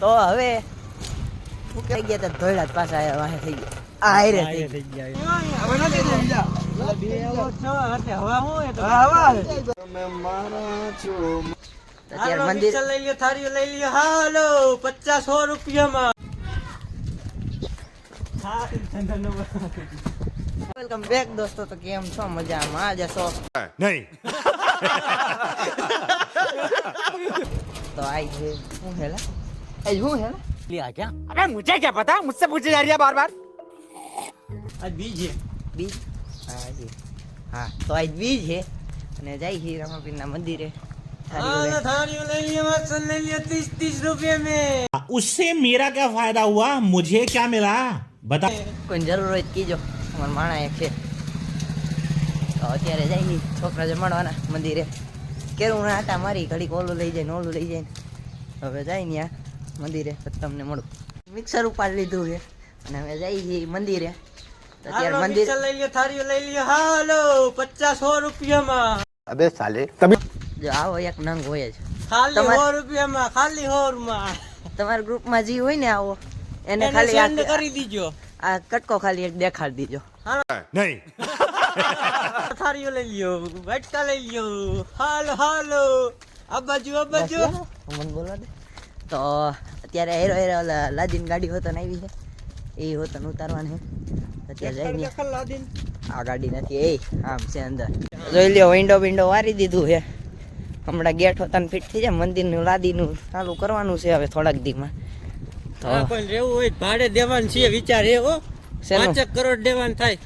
તો હવે હું કહી ગયા તા ધોળા પાછા આયા વાહે થઈ ગયા. આયરે થઈ ગયા. તો અત્યારે મંદિર લઈ લ્યો થાળીઓ લઈ લ્યો. હાલો પચાસ સો રૂપિયામાં વેલકમ બેક દોસ્તો. તો કેમ છો? મજામાં? આજે સો नहीं તો આઈ છે શું હેલા? આઈ શું હેલા લ્યા ક્યાં अबे मुझे क्या पता मुझसे पूछे जा रही है बार बार આ બીજે બીજ હા જી હા તો આજ બીજ છે અને જાય છે રામાપીરના મંદિરે થાળી હાલો લઈને. થાળીઓ લઈ લ્યો વાસણ લઈ લ્યો ત્રીસ ત્રીસ રૂપિયા में उससे मेरा क्या फायदा हुआ मुझे क्या मिला बता કોઈને જરૂર હોય તો કીજો અમારા માણા એક છે તો અત્યારે જાય છે છોકરા જમાડવાના મંદિરે કેવું ના હતા મારી ઘડીક ઓલું લઈ જાય ને ઓલું લઈ જાય ને હવે જાય ને આ મંદિરે તમને મળું. મિક્સર ઉપાડી લીધું છે. અને હવે જઈ છે મંદિરે. અત્યારે મંદિર લઈ લ્યો થારીઓ લઈ લ્યો. હાલો પચાસ સો રૂપિયામાં. જો આવો એક નંગ હોય જ. ખાલી સો રૂપિયામાં ખાલી સો રૂપિયામાં તમારા ગ્રુપમાં જે હોય ને આવો એને ખાલી send કરી દીજો. આ કટકો ખાલી એક દેખાડી દીજો. નહીં. થારીઓ લઈ લ્યો વાટકા લઈ લ્યો. હાલો હાલો. આ બાજુ આ બાજુ. મને બોલા દે. તો અત્યારે હેરો હેરો લાદીન ગાડી હોતન આવી છે. એ હોતન ઉતારવાની અત્યારે લાદીને. આ ગાડી નથી. એ આમ છે અંદર. જોઈ લ્યો વિન્ડો વિન્ડો વારી દીધું છે. હમણાં ગેટ હોતા ફિટ થઈ જાય મંદિરનું લાદીનું ચાલુ કરવાનું છે હવે થોડાક દીમાં. તો પણ રહેવું હોય ભાડે દેવાનું છે વિચાર એ હો? પાંચેક કરોડ દેવાનું થાય.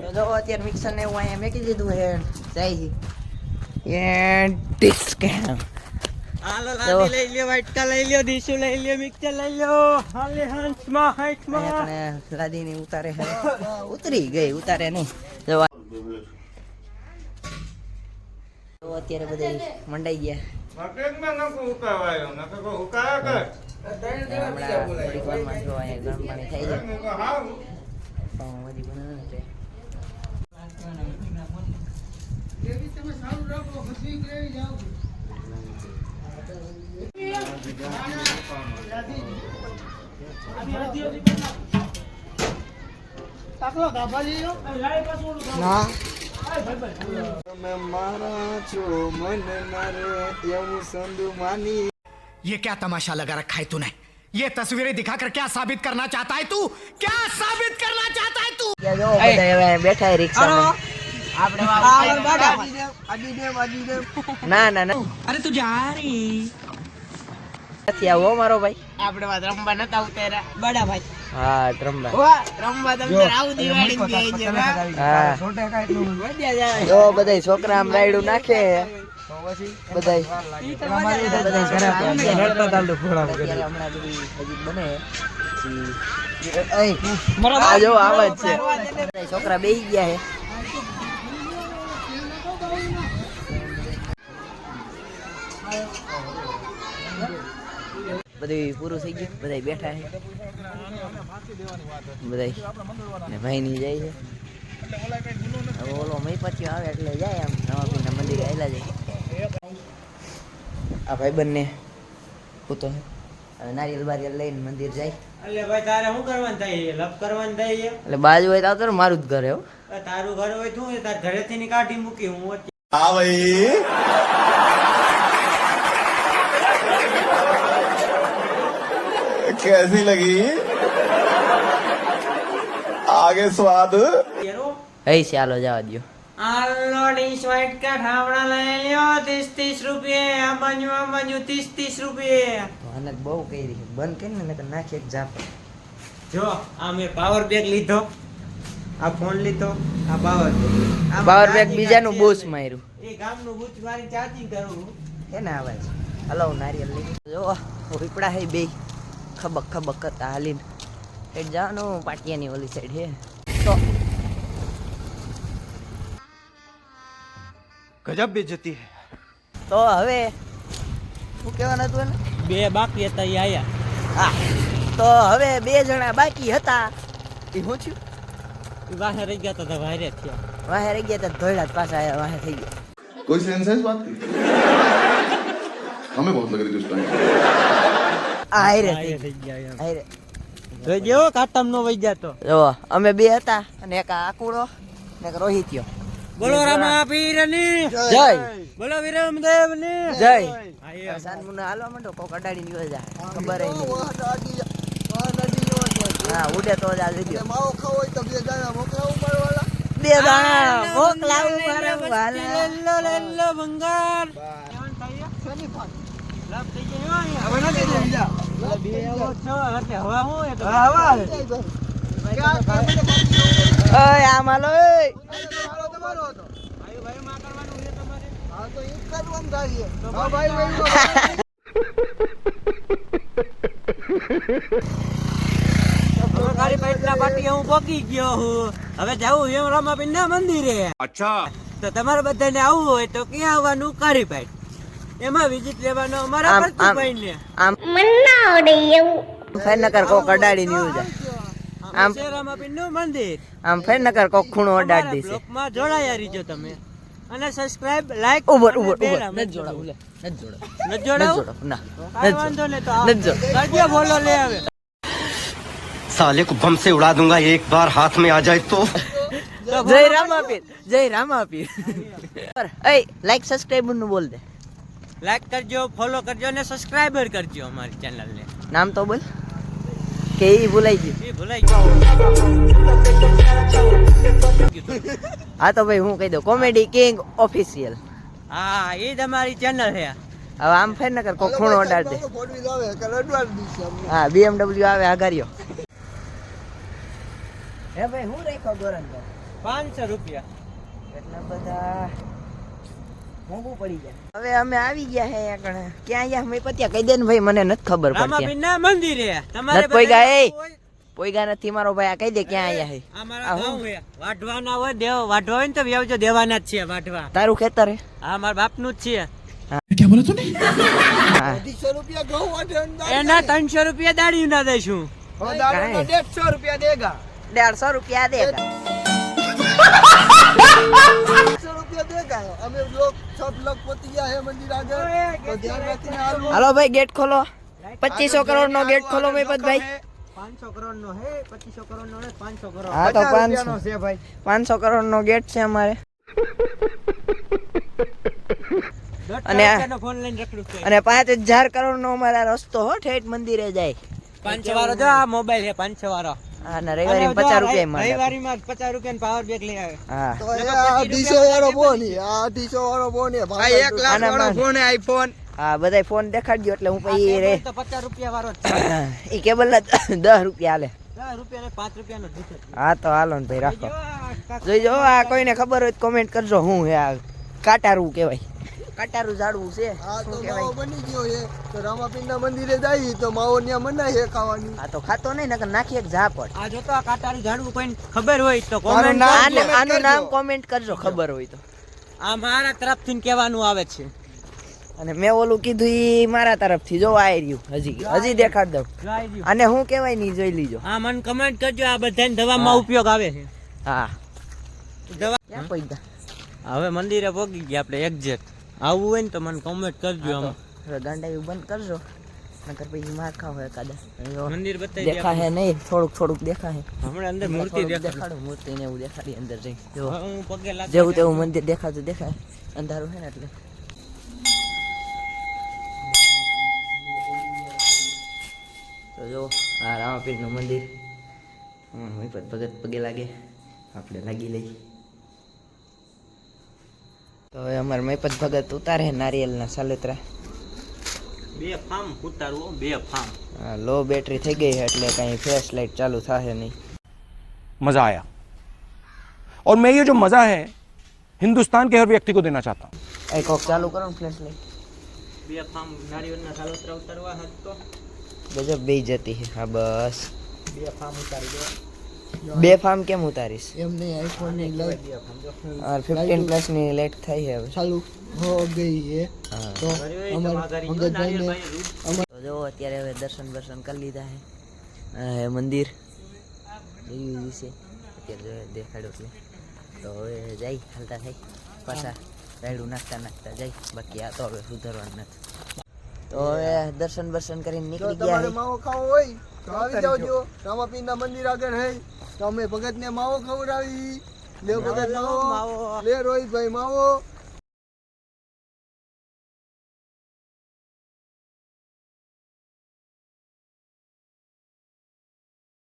તો જો અત્યારે મિક્સર ને એવું અહીંયા મેકી દીધું છે. જાય છે એ ડિસ્કાઉન્ટ હાલો લાદી લઈ લ્યો વાટકા લઈ લ્યો દીશું લઈ લ્યો મિક્સર લઈ લ્યો. હાલે હંસમાં હાઈટમાં આપણે લાદીને ઉતારે ઉતરી ગઈ ઉતારે નહીં. તો અત્યારે બધા મંડાઈ ગયા. હમણાં થોડીક વારમાં જો અહીંયા ગરમ પાણી થાય છે પાઉંભાજી બનાવે છે ના ये क्या तमाशा लगा रखा है तूने ये तस्वीरें दिखाकर क्या साबित करना चाहता है तू क्या साबित करना चाहता है तू ત્યાં જો બધા હવે બેઠા છે રિક્ષામાં ના ના ના अरे तू जा रही નથી આવો મારો ભાઈ. આપણે વાત રમવા નતા ઉતાર્યા. બડા ભાઈ. હા ટ્રમ્બા રમવા. તમે આવું દિવાળી હા. જો બધા છોકરા આમ રાયડું છોકરા બેસી ગયા છે બધું પૂરું થઈ ગયું. બધા બેઠા છે. બધા ભાઈ ની જાય છે. હવે ઓલો મય પછી આવે એટલે જાય આમ. નવાપીરના મંદિરે આવેલા જાય આ ભાઈ બંને પૂતો હવે નારિયેલ બારિયેલ લઈને મંદિર જાય. એટલે ભાઈ તારે શું કરવાનું થાય? લપ કરવાનું થાય એટલે બાજુ હોય તો આવતો ને મારું જ ઘર હો તારું ઘર હોય તું તાર ઘરેથી ની કાઢી મૂકી હું અત્યારે हाँ कैसी लगी आगे स्वाद હો. હઈ છે હાલો જવા દો આલો ડીશ વાઈટ કા ઠાવડા લઈ લ્યો ત્રીસ ત્રીસ રૂપિયા આ બાજુ આ બાજુ ત્રીસ ત્રીસ રૂપિયા આને બહુ કહી રહી છે બંધ કરીને નકર નાખી એક જાપ જો આ મેં પાવર બેગ લીધો આ ફોન લીધો આ પાવર બેગ આ પાવર બેગ ચાર્જિંગ બીજાનું આ બૂસ માર્યું એ ગામનું બૂચ મારી ચાર્જિંગ કરું એને આવે છે હલો નારિયેલ લઈ જો પીપળા હે બે બખા બખા બખત હાલીને. જવાનું પાટિયાની ઓલી સાઈડ હે. તો. ગજબ બેજતી હે. તો હવે શું કહેવાનું હતું એને? બે બાકી હતા એ આયા. હા. તો હવે બે જણા બાકી હતા. એ શું થયું? વાહે રહી ગયા હતા વાહે થયા. વાહે રહી ગયા હતા ધોળા પાછા આયા વાહે થઈ ગયા. કોઈ સેન્સ વાત કરી? હમે બહુ લગ રહી છે આયરે થઈ ગયા. આયરે જોઈ ગયો કાટમ નો વઈ જાતો જો અમે બે હતા અને એક આકુડો ને એક રોહિત્યો. બોલો રામા પીરની. જય. બોલો વિરમદેવની. જય. સાનમુના હાલવા માંડો કોક અડાડી નીકળે જાય ખબર હા ઉડે તો જ આ વિડિયો. માવો ખાવ હોય તો બે દાણા મોકલા ઉપાડવાલા બે દાણા મોકલા ઉપાડવાલા લેલ્લો લેલ્લો બંગાળ. કેવન થઈ ગયો શની હવે જવું એમ રમાબીન ના મંદિરે. અચ્છા. તો તમારે બધાને આવવું હોય તો ક્યાં આવવાનું? કારીભાઈ એમાં વિઝિટ લેવાનો અમારા પરથી પાઈ લે. આમ. મન ના આવડે એવું ફેનકર કો કડાડી ન્યૂઝ આમ શેરામાં પિન્નું મંદિર. આમ ફેનકર કો ખૂણો અડાડી દેશે. બ્લોકમાં જોડાયા રીજો તમે. અને સબસ્ક્રાઇબ લાઈક ઉપર ઉપર ઉપર ન જોડા ઉલે ન જોડા ન જોડા ના. ન વાંધો ને તો ન જોડા કરજો બોલો લે હવે સાલે કો બમ સે ઉડા दूंगा એક બાર હાથ મે આ જાય તો જય રામાપીર જય રામાપીર એ લાઈક સબસ્ક્રાઇબનું બોલ દે. લાઈક કરજો ફોલો કરજો અને સબસ્ક્રાઈબર કરજો અમારી ચેનલને નામ તો બોલ. કે એ ભૂલાઈ ગયું. એ ભૂલાઈ ગયું. હા તો ભાઈ હું કહી દઉં કોમેડી કિંગ ઓફિશિયલ હા એ જ અમારી ચેનલ છે. હવે આમ ફેર નકર કોઈ ખૂણો અડાડ દે. હા બીએમડબલ્યુ આવે આગારીઓ હે ભાઈ હું રાખ્યો ગોરંગ પાંચસો રૂપિયા. એટલા બધા મોંઘું પડી જાય. હવે અમે આવી ગયા હે આગળ. ક્યાં ગયા? મેં પત્યા કહી દે ને ભાઈ મને નથી ખબર પડતી. ના મંદિરે તમારે કોઈ ગાય પોઈગા નથી મારો ભાઈ આ કહી દે ક્યાં આયા હે. અમારા ગામ હે. વાઢવાના હોય દેવ વાઢવા હોય ને તો વ્યાવજો દેવાના જ છે વાઢવા. તારું ખેતર હે? હા મારા બાપનું જ છે એના ત્રણસો રૂપિયા દાડી ના દઈશું. દેડસો રૂપિયા દેગા. દેડસો મંદિર ભાઈ ગેટ ખોલો. પચીસો કરોડ નો ગેટ ખોલો ભાઈ પાંચસો કરોડ. નો ગેટ છે અમારે. અને અને પાંચ હજાર કરોડ નો અમારા રસ્તો હો ઠેઠ મંદિરે જાય. પાંચ વાળો જો આ મોબાઈલ છે પાંચ વાળો. હા ને રવિવારે પચાસ રૂપિયા માં રવિવારી માં પચાસ રૂપિયા પાવર બેગ લઈ આવે. હા. આના માં- હા બધાય ફોન દેખાડજો એટલે હું આ પછી રે પચાસ રૂપિયા વાળો એ છે. કેબલ ના દસ રૂપિયા હાલે. હા તો હાલો ને ભાઈ રાખો. જો આ જોઈજો આ કોઈને ખબર હોય તો કોમેન્ટ કરજો હું હે આ કાટારું કહેવાય. કાટારું ઝાડવું છે. શું કહેવાય? મંદિરે જાય તો માવો ત્યાં મનાય છે ખાવાની. આ તો ખાતો નહીં નકર નાખી એક ઝાપડ આ જો તો આ કાંટાળું ઝાડવું કોઈને ખબર હોય તો નામ આને નામ કોમેન્ટ કરજો ખબર હોય તો. આ મારા તરફથી કહેવાનું આવે છે. અને મેં ઓલું કીધું એ મારા તરફથી જો આઈ રહ્યું હજી હજી દેખાડ દઉં. અને હું કહેવાય નહીં જોઈ લીજો. આ મને કમેન્ટ કરજો આ બધાને દવામાં ઉપયોગ આવે છે. હા. દવા ક્યાં હવે મંદિરે પહોંચી ગયા આપણે એક્ઝેક્ટ આવવું હોય ને તો મને કોમેન્ટ કરજો આમ. ગાંડા એવું બંધ કરજો. નકર પછી માર ખાવ હોય કાદા મંદિર બતાવી દેખા હે નહીં થોડુંક થોડુંક દેખા હે હમણાં અંદર મૂર્તિ દેખાડો. મૂર્તિ ને એવું દેખાડી અંદર જઈ. જો હું પગે લાગતો જેવું તેવું મંદિર દેખાતું દેખાય. અંધારું છે ને એટલે. તો જો આ રામાપીરનું મંદિર. હમણાં ભગત પગે લાગે. આપણે લાગી લઈ તો હવે અમારે મૈપત ભગત ઉતારે નારિયેલના સાલેતરા બે ફાર્મ ઉતારવું બે ફાર્મ આ લો બેટરી થઈ ગઈ છે એટલે કાંઈ ફ્લેશ લાઇટ ચાલુ થશે નહીં मजा आया और मैं ये जो मजा है हिंदुस्तान के हर व्यक्ति को देना चाहता हूँ એ કોક ચાલુ કરો ને ફ્લેશ લાઇટ બે ફાર્મ નારિયેળના સાલોતરા બે ફાર્મ કેમ ઉતારીશ? એમ નહીં આઈફોનની લાઈટ આર 15 પ્લસની લાઈટ થઈ હવે. ચાલુ. હો ગઈ હે. તો અમાર મગજભાઈ ને અમાર જો અત્યારે હવે દર્શન દર્શન કરી લીધા હે. મંદિર. દેવી છે અત્યારે જો દેખાડ્યો છે તો હવે જઈ હાલતા થઈ પાછા રાઈડું નાખતા નાખતા જાય. બાકી આ તો હવે સુધરવાનું નથી. તો હવે દર્શન બર્શન કરીને નીકળી ગયા તમારે માવો ખાવો હોય તો આવી જાવજો રામાપીરના મંદિર આગળ હે. તો અમે ભગતને માવો ખવડાવી. લે ભગત માવો. લે રોહિતભાઈ માવો.